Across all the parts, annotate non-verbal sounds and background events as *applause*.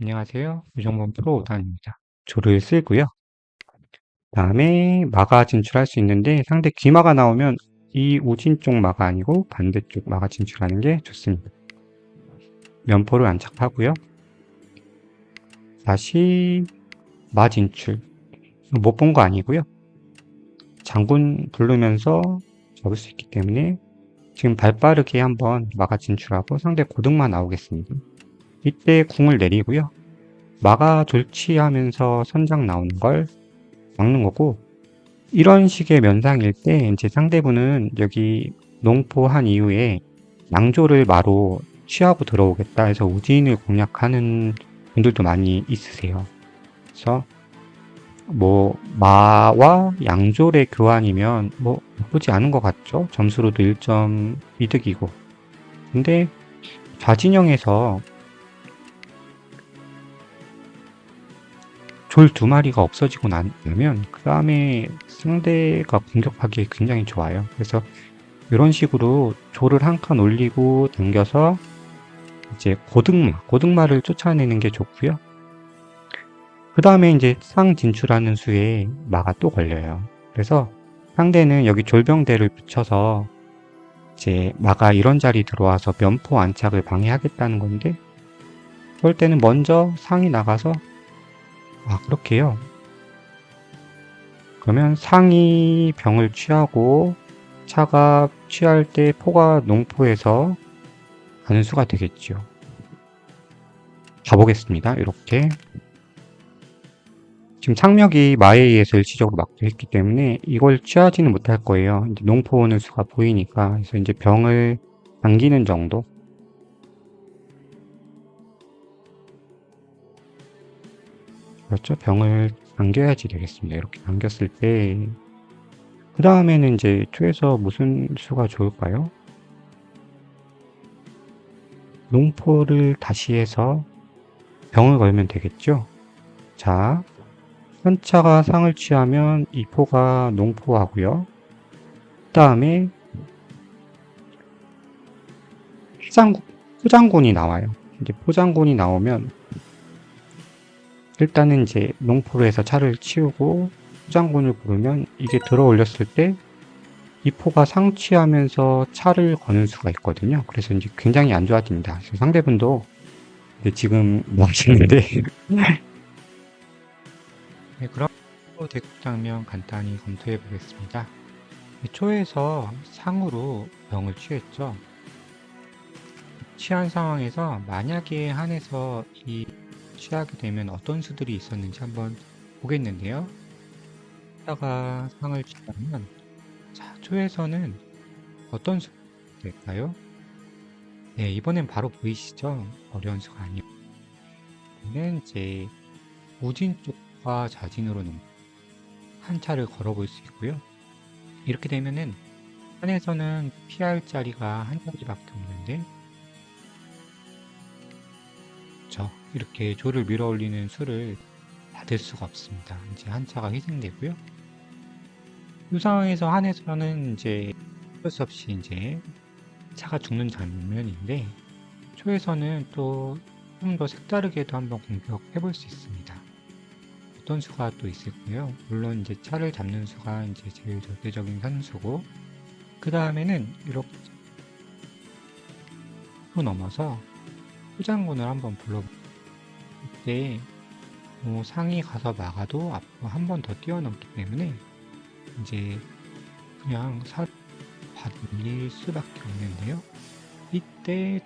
안녕하세요. 유정범 프로 5단입니다. 조를 쓸고요. 다음에 마가 진출할 수 있는데 상대 귀마가 나오면 이 우진 쪽 마가 아니고 반대쪽 마가 진출하는 게 좋습니다. 면포를 안착하고요. 다시 마 진출. 못 본 거 아니고요. 장군 부르면서 잡을 수 있기 때문에 지금 발빠르게 한번 마가 진출하고 상대 고등마 나오겠습니다. 이때 궁을 내리고요. 마가 졸치하면서 선장 나오는 걸 막는 거고 이런 식의 면상일 때 이제 상대분은 여기 농포한 이후에 양조를 마로 취하고 들어오겠다 해서 우진을 공략하는 분들도 많이 있으세요. 그래서 뭐 마와 양졸의 교환이면 뭐 나쁘지 않은 것 같죠? 점수로도 1점 이득이고 근데 좌진영에서 졸두 마리가 없어지고 나면 그 다음에 상대가 공격하기 굉장히 좋아요. 그래서 이런 식으로 졸을 한칸 올리고 당겨서 이제 고등마, 고등마를 쫓아내는 게 좋고요. 그 다음에 이제 상 진출하는 수에 마가 또 걸려요. 그래서 상대는 여기 졸병대를 붙여서 이제 마가 이런 자리 들어와서 면포 안착을 방해하겠다는 건데 그럴 때는 먼저 상이 나가서 아, 그렇게요. 그러면 상이 병을 취하고 차가 취할 때 포가 농포에서 가는 수가 되겠죠. 가보겠습니다. 이렇게. 지금 상력이 마에 의해서 일시적으로 막혀 있기 때문에 이걸 취하지는 못할 거예요. 이제 농포 오는 수가 보이니까. 그래서 이제 병을 당기는 정도. 그렇죠. 병을 당겨야지 되겠습니다. 이렇게 당겼을 때, 그 다음에는 이제 초에서 무슨 수가 좋을까요? 농포를 다시 해서 병을 걸면 되겠죠? 자, 현차가 상을 취하면 이 포가 농포하고요. 그 다음에 포장군, 포장군이 나와요. 이제 포장군이 나오면 일단은 이제 농포로 해서 차를 치우고 포장군을 부르면 이게 들어 올렸을 때 이 포가 상취하면서 차를 거는 수가 있거든요. 그래서 이제 굉장히 안 좋아집니다. 상대분도 지금 뭐 하시는데 *laughs* 네, 그럼 대국 장면 간단히 검토해 보겠습니다. 초에서 상으로 병을 취했죠. 취한 상황에서 만약에 한해서 이 취하게 되면 어떤 수들이 있었는지 한번 보겠는데요. 다가 상을 취하면 자, 초에서는 어떤 수가 될까요? 네, 이번엔 바로 보이시죠? 어려운 수가 아니에요. 는 이제 우진 쪽과 자진으로는 한 차를 걸어볼 수 있고요. 이렇게 되면은 한에서는 피할 자리가 한 자리밖에 없는데 이렇게 조를 밀어 올리는 수를 받을 수가 없습니다. 이제 한 차가 희생되고요. 이 상황에서 한에서는 이제 어쩔 수 없이 이제 차가 죽는 장면인데 초에서는 또좀더 색다르게도 한번 공격해 볼 수 있습니다. 어떤 수가 또 있을까요? 물론 이제 차를 잡는 수가 이제 제일 절대적인 선수고 그 다음에는 이렇게 또 넘어서 포장군을 한번 불러볼게요. 이때 뭐 상이 가서 막아도 앞으로 한 번 더 뛰어넘기 때문에 이제 그냥 사 받을 수밖에 없는데요. 이때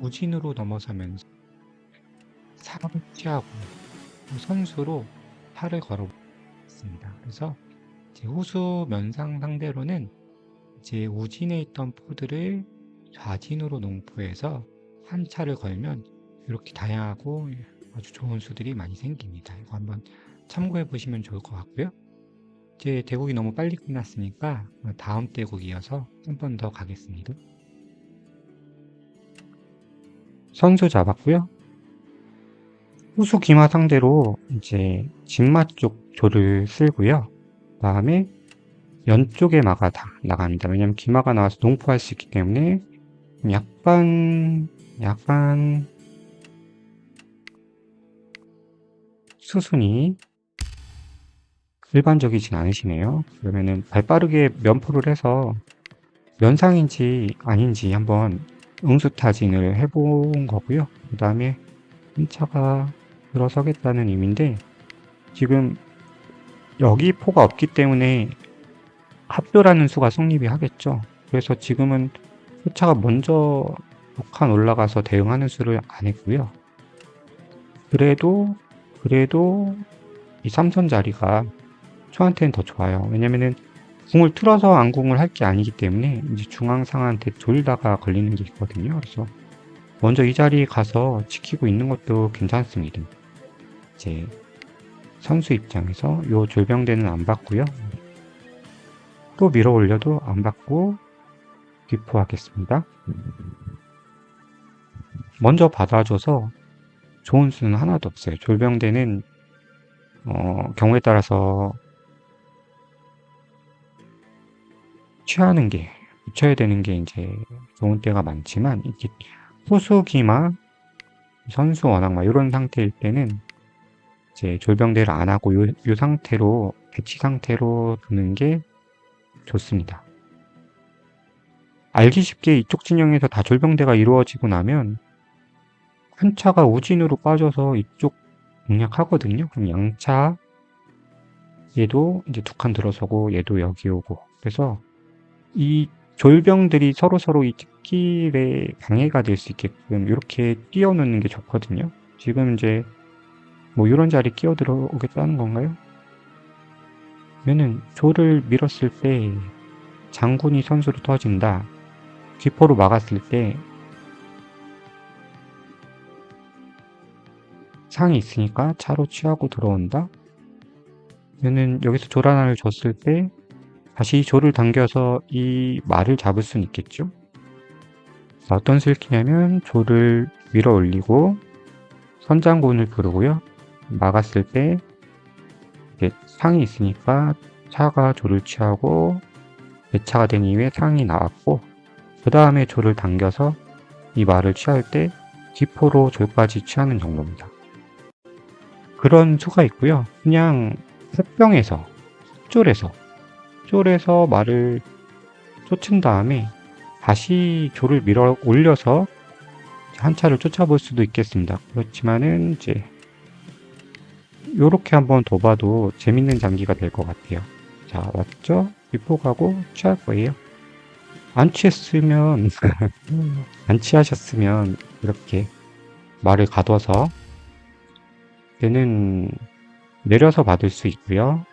우진으로 넘어서면서 사을 취하고 선수로 팔을 걸어봤습니다. 그래서 호수 면상 상대로는 이제 우진에 있던 포들을 좌진으로 농포해서 한 차를 걸면 이렇게 다양하고 아주 좋은 수들이 많이 생깁니다. 이거 한번 참고해 보시면 좋을 것 같고요. 이제 대국이 너무 빨리 끝났으니까 다음 대국 이어서 한 번 더 가겠습니다. 선수 잡았고요. 후수 기마 상대로 이제 진마 쪽 조를 쓸고요. 다음에 연 쪽에 마가 다 나갑니다. 왜냐면 기마가 나와서 농포할 수 있기 때문에 약간 약간 수순이 일반적이진 않으시네요. 그러면은 발빠르게 면포를 해서 면상인지 아닌지 한번 응수 타진을 해본 거고요. 그 다음에 한차가 들어서겠다는 의미인데 지금 여기 포가 없기 때문에 합조라는 수가 성립이 하겠죠. 그래서 지금은 포차가 먼저 북한 올라가서 대응하는 수를 안 했고요. 그래도 그래도 이 삼선 자리가 저한테는 더 좋아요. 왜냐면은 궁을 틀어서 안궁을 할 게 아니기 때문에 이제 중앙상한테 돌다가 걸리는 게 있거든요. 그래서 먼저 이 자리에 가서 지키고 있는 것도 괜찮습니다. 이제 선수 입장에서 요 졸병대는 안 받고요. 또 밀어 올려도 안 받고 기포하겠습니다. 먼저 받아줘서 좋은 수는 하나도 없어요. 졸병대는 어, 경우에 따라서 취하는 게 붙여야 되는 게 이제 좋은 때가 많지만 이게 후수기마 선수 원악마 이런 상태일 때는 이제 졸병대를 안 하고 요, 요 상태로 배치 상태로 두는 게 좋습니다. 알기 쉽게 이쪽 진영에서 다 졸병대가 이루어지고 나면 한 차가 우진으로 빠져서 이쪽 공략하거든요. 그럼 양차 얘도 이제 두 칸 들어서고 얘도 여기 오고 그래서 이 졸병들이 서로서로 이 특길에 방해가 될 수 있게끔 이렇게 띄워놓는 게 좋거든요. 지금 이제 뭐 이런 자리 끼어 들어오겠다는 건가요? 그러면은 조를 밀었을 때 장군이 선수로 터진다. 귀포로 막았을 때 상이 있으니까 차로 취하고 들어온다. 그러면은 여기서 조를 하나를 줬을 때 다시 조를 당겨서 이 말을 잡을 수는 있겠죠. 자, 어떤 슬키냐면 조를 밀어 올리고 선장군을 부르고요. 막았을 때 상이 있으니까 차가 조를 취하고 배차가 된 이후에 상이 나왔고 그 다음에 조를 당겨서 이 말을 취할 때 기포로 조까지 취하는 정도입니다. 그런 수가 있고요. 그냥 습병에서 숫졸에서 숫졸에서 말을 쫓은 다음에 다시 조를 밀어 올려서 한 차를 쫓아볼 수도 있겠습니다. 그렇지만은 이제 요렇게 한번 둬봐도 재밌는 장기가 될 것 같아요. 자, 왔죠? 비포가고 취할 거예요. 안 취했으면, *laughs* 안 취하셨으면, 이렇게 말을 가둬서, 얘는 내려서 받을 수 있고요.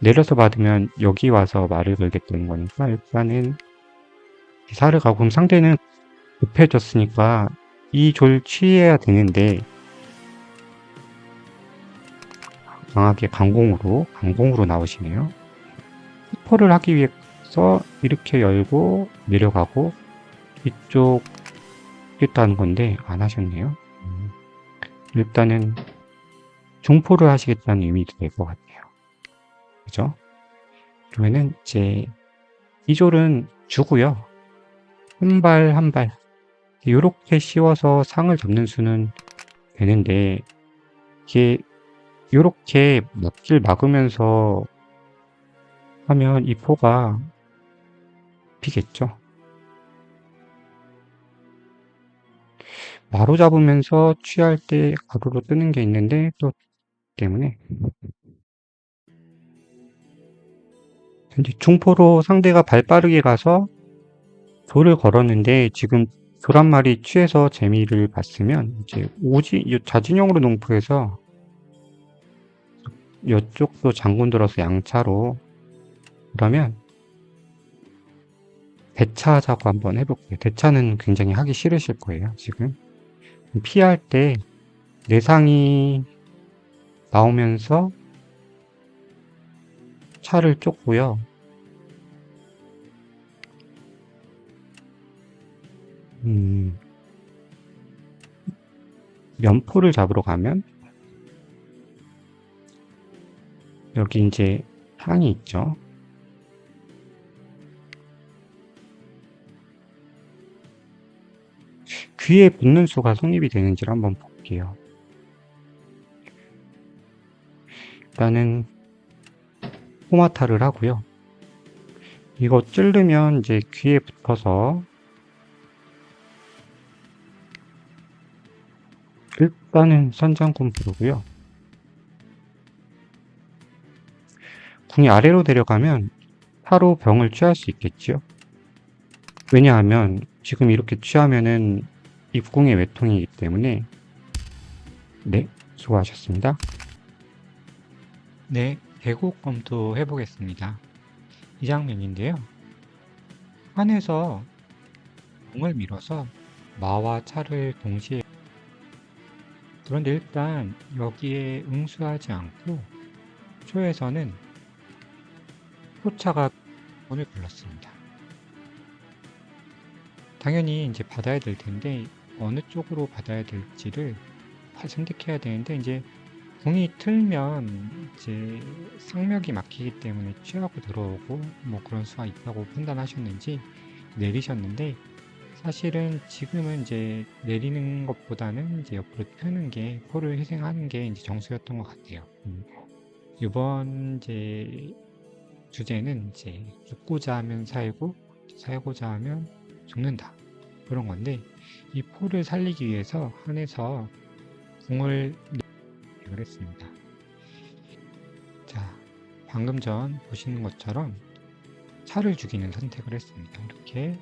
내려서 받으면 여기 와서 말을 걸겠다는 거니까, 일단은, 기사를 가고, 그럼 상대는 급해졌으니까, 이 졸 취해야 되는데, 강하게 강공으로 강공으로 나오시네요. 스포를 하기 위해서 이렇게 열고 내려가고 이쪽 있다는 건데 안 하셨네요. 음. 일단은 중포를 하시겠다는 의미도 될 것 같아요. 그죠? 그러면은 이제 이 졸은 주고요. 한 발 한 발 이렇게 씌워서 상을 잡는 수는 되는데 이게 요렇게 막길 막으면서 하면 이 포가 피겠죠. 마루 잡으면서 취할 때 가로로 뜨는 게 있는데 또 때문에 현재 중포로 상대가 발 빠르게 가서 조를 걸었는데 지금 조란 말이 취해서 재미를 봤으면 이제 오지 자진형으로 농포해서 이쪽도 장군 들어서 양차로 그러면 대차하자고 한번 해볼게요. 대차는 굉장히 하기 싫으실 거예요. 지금 피할 때 내상이 나오면서 차를 쫓고요. 음, 면포를 잡으러 가면 여기 이제 항이 있죠. 귀에 붙는 수가 성립이 되는지를 한번 볼게요. 일단은 포마타를 하고요. 이거 찌르면 이제 귀에 붙어서 일단은 선장군 부르고요. 궁이 아래로 내려가면 타로 병을 취할 수 있겠죠. 왜냐하면 지금 이렇게 취하면은 입궁의 외통이기 때문에 네, 수고하셨습니다. 네, 대국 검토 해 보겠습니다. 이 장면인데요. 한에서 공을 밀어서 마와 차를 동시에 그런데 일단 여기에 응수하지 않고 초에서는 포차가 돈을 불렀습니다. 당연히 이제 받아야 될 텐데 어느 쪽으로 받아야 될지를 선택해야 되는데 이제 궁이 틀면 이제 상력이 막히기 때문에 취하고 들어오고 뭐 그런 수가 있다고 판단하셨는지 내리셨는데 사실은 지금은 이제 내리는 것보다는 이제 옆으로 트는 게 포를 희생하는 게 이제 정수였던 것 같아요. 음. 이번 이제 주제는 이제 죽고자 하면 살고 살고자 하면 죽는다 그런 건데 이 포를 살리기 위해서 한에서 궁을 선택을 했습니다. 자, 방금 전 보시는 것처럼 차를 죽이는 선택을 했습니다. 이렇게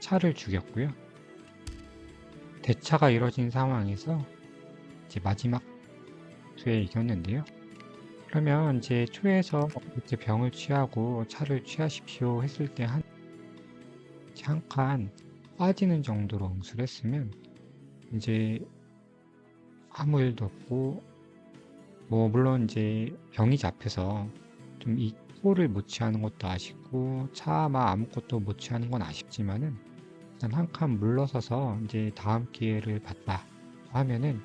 차를 죽였고요. 대차가 이뤄진 상황에서 이제 마지막 수에 이겼는데요. 그러면 이제 초에서 이렇게 병을 취하고 차를 취하십시오 했을 때 한 한칸 빠지는 정도로 응수를 했으면 이제 아무 일도 없고 뭐 물론 이제 병이 잡혀서 좀 이 코를 못 취하는 것도 아쉽고 차마 아무것도 못 취하는 건 아쉽지만은 일단 한 칸 물러서서 이제 다음 기회를 봤다 하면은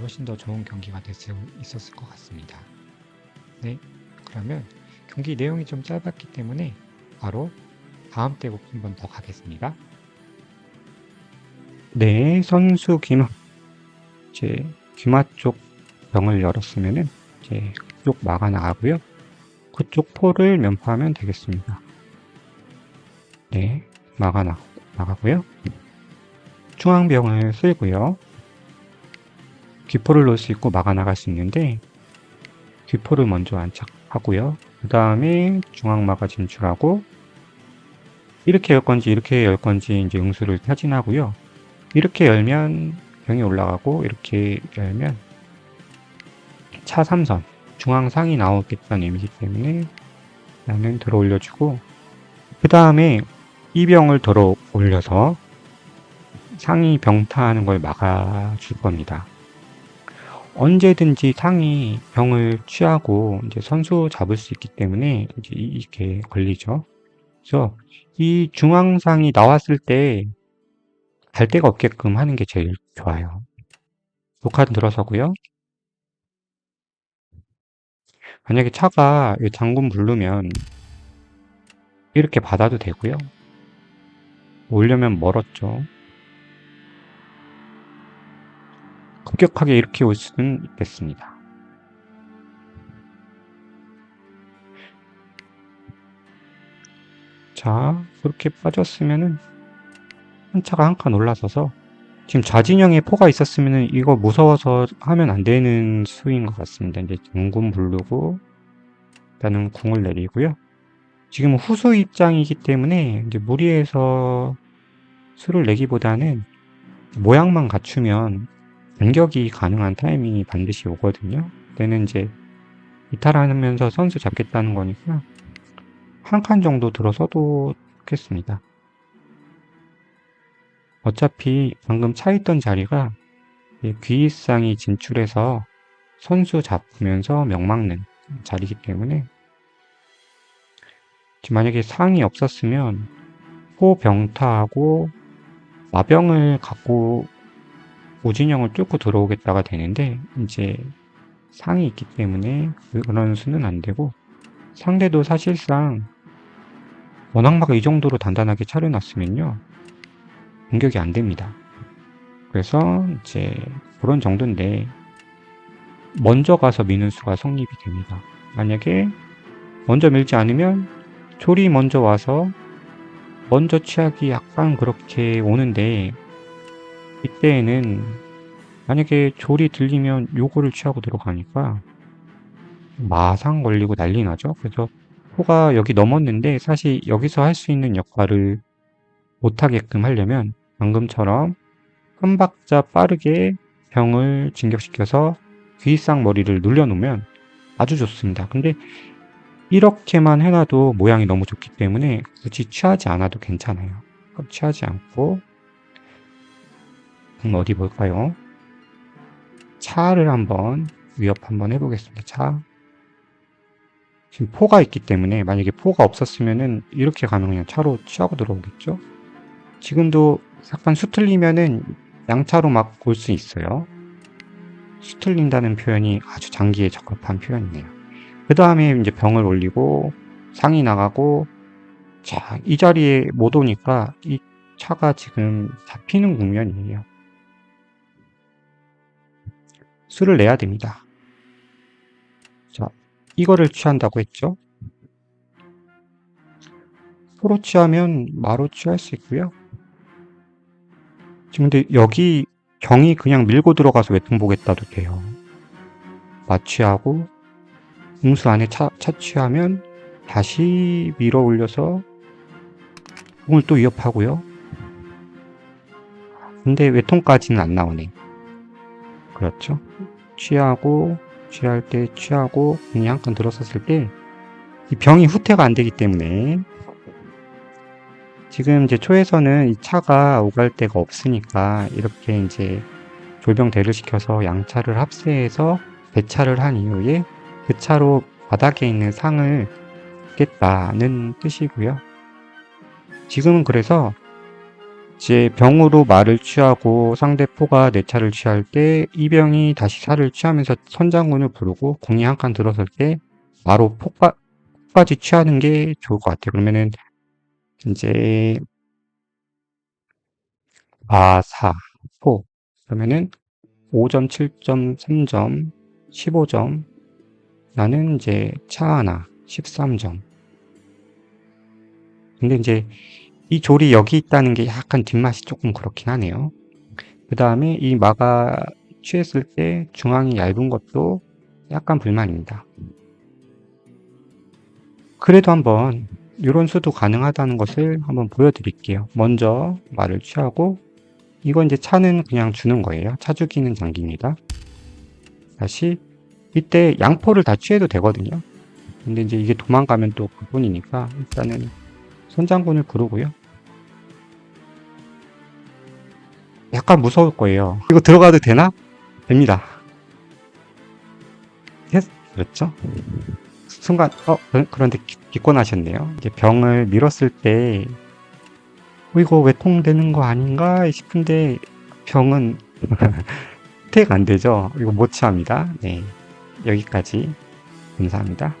훨씬 더 좋은 경기가 될 수 있었을 것 같습니다. 네, 그러면 경기 내용이 좀 짧았기 때문에 바로 다음 대국 한번 더 가겠습니다. 네, 선수 김 이제 귀마 쪽 병을 열었으면은 이제 그쪽 막아 나가고요. 그쪽 포를 면파하면 되겠습니다. 네, 막아 나, 나가고요. 중앙병을 쓸고요. 귀포를 놓을 수 있고 막아 나갈 수 있는데 귀포를 먼저 안착하고요. 그 다음에 중앙마가 진출하고 이렇게 열 건지 이렇게 열 건지 이제 응수를 타진하고요. 이렇게 열면 병이 올라가고 이렇게 열면 차 3선 중앙상이 나오겠다는 의미이기 때문에 나는 들어 올려주고 그 다음에 이 병을 들어 올려서 상이 병타하는 걸 막아줄 겁니다. 언제든지 상이 병을 취하고 이제 선수 잡을 수 있기 때문에 이제 이렇게 걸리죠. 그래서 이 중앙상이 나왔을 때 갈 데가 없게끔 하는 게 제일 좋아요. 녹화 들어서고요. 만약에 차가 장군 부르면 이렇게 받아도 되고요. 오려면 멀었죠. 급격하게 이렇게 올 수는 있겠습니다. 자, 그렇게 빠졌으면은 한 차가 한 칸 올라서서 지금 좌진영에 포가 있었으면은 이거 무서워서 하면 안 되는 수인 것 같습니다. 이제 장군 부르고 일단은 궁을 내리고요. 지금 후수 입장이기 때문에 이제 무리해서 수를 내기보다는 모양만 갖추면 반격이 가능한 타이밍이 반드시 오거든요. 그때는 이제 이탈하면서 선수 잡겠다는 거니까 한 칸 정도 들어서도 좋겠습니다. 어차피 방금 차 있던 자리가 귀이상이 진출해서 선수 잡으면서 명막는 자리이기 때문에 만약에 상이 없었으면 호병타하고 마병을 갖고 오진영을 뚫고 들어오겠다가 되는데 이제 상이 있기 때문에 그런 수는 안 되고 상대도 사실상 원악마가 이 정도로 단단하게 차려놨으면요 공격이 안 됩니다. 그래서 이제 그런 정도인데 먼저 가서 미는 수가 성립이 됩니다. 만약에 먼저 밀지 않으면 졸이 먼저 와서 먼저 취하기 약간 그렇게 오는데 이때에는 만약에 졸이 들리면 요거를 취하고 들어가니까 마상 걸리고 난리 나죠. 그래서 호가 여기 넘었는데 사실 여기서 할 수 있는 역할을 못하게끔 하려면 방금처럼 한 박자 빠르게 병을 진격시켜서 귀싹 머리를 눌려놓으면 아주 좋습니다. 근데 이렇게만 해놔도 모양이 너무 좋기 때문에 굳이 취하지 않아도 괜찮아요. 취하지 않고 그럼 어디 볼까요? 차를 한번 위협 한번 해보겠습니다. 차 지금 포가 있기 때문에 만약에 포가 없었으면은 이렇게 가면 그냥 차로 취하고 들어오겠죠. 지금도 약간 수틀리면은 양차로 막올수 있어요. 수틀린다는 표현이 아주 장기에 적합한 표현이네요. 그 다음에 이제 병을 올리고 상이 나가고 자, 이 자리에 못 오니까 이 차가 지금 잡히는 국면이에요. 수를 내야 됩니다. 자, 이거를 취한다고 했죠. 소로 취하면 마로 취할 수 있고요. 지금 근데 여기 경이 그냥 밀고 들어가서 외통 보겠다도 돼요. 마취하고 음수 안에 차, 차취하면 다시 밀어 올려서 공을 또 위협하고요. 근데 외통까지는 안 나오네. 그렇죠. 취하고 취할 때 취하고 공이 한 칸 들어섰을 때 이 병이 후퇴가 안 되기 때문에 지금 이제 초에서는 이 차가 오갈 데가 없으니까 이렇게 이제 졸병대를 시켜서 양차를 합세해서 대차를 한 이후에 그 차로 바닥에 있는 상을 겠다는 뜻이고요. 지금은 그래서 이제 병으로 말을 취하고 상대 포가 내 차를 취할 때 이 병이 다시 살을 취하면서 선장군을 부르고 공이 한 칸 들어설 때 바로 폭까, 폭까지 취하는 게 좋을 것 같아요. 그러면은 이제 아, 4, 포 그러면은 5점, 7점, 3점, 15점 나는 이제 차 하나 13점 근데 이제 이 졸이 여기 있다는 게 약간 뒷맛이 조금 그렇긴 하네요. 그 다음에 이 마가 취했을 때 중앙이 얇은 것도 약간 불만입니다. 그래도 한번 이런 수도 가능하다는 것을 한번 보여드릴게요. 먼저 말을 취하고 이건 이제 차는 그냥 주는 거예요. 차 죽이는 장기입니다. 다시 이때 양포를 다 취해도 되거든요. 근데 이제 이게 도망가면 또 그뿐이니까 일단은 선장군을 부르고요. 약간 무서울 거예요. 이거 들어가도 되나? 됩니다. 됐죠? 순간 어 그런데 기권하셨네요. 이제 병을 밀었을 때 어, 이거 외통되는 거 아닌가 싶은데 병은 *laughs* 택 안 되죠. 이거 못 취합니다. 네 여기까지 감사합니다.